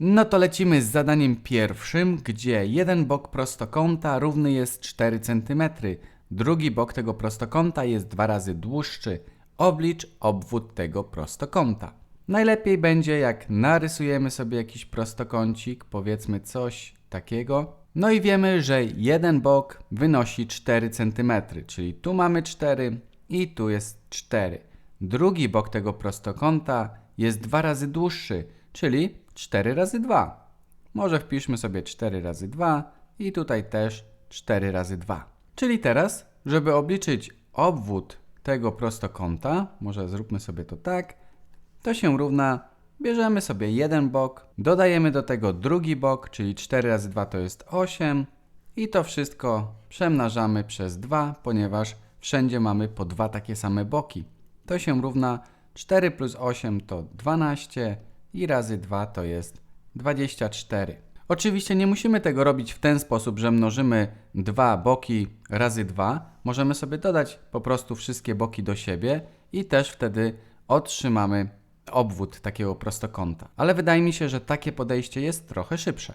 No to lecimy z zadaniem pierwszym, gdzie jeden bok prostokąta równy jest 4 cm, drugi bok tego prostokąta jest dwa razy dłuższy. Oblicz obwód tego prostokąta. Najlepiej będzie jak narysujemy sobie jakiś prostokącik, powiedzmy coś takiego. No i wiemy, że jeden bok wynosi 4 cm, czyli tu mamy 4 i tu jest 4. Drugi bok tego prostokąta jest dwa razy dłuższy, czyli 4 razy 2. Może wpiszmy sobie 4 razy 2 i tutaj też 4 razy 2. Czyli teraz, żeby obliczyć obwód tego prostokąta, może zróbmy sobie to tak, to się równa, bierzemy sobie jeden bok, dodajemy do tego drugi bok, czyli 4 razy 2 to jest 8 i to wszystko przemnażamy przez 2, ponieważ wszędzie mamy po dwa takie same boki. To się równa 4 plus 8 to 12 i razy 2 to jest 24. Oczywiście nie musimy tego robić w ten sposób, że mnożymy dwa boki razy 2. Możemy sobie dodać po prostu wszystkie boki do siebie i też wtedy otrzymamy obwód takiego prostokąta. Ale wydaje mi się, że takie podejście jest trochę szybsze.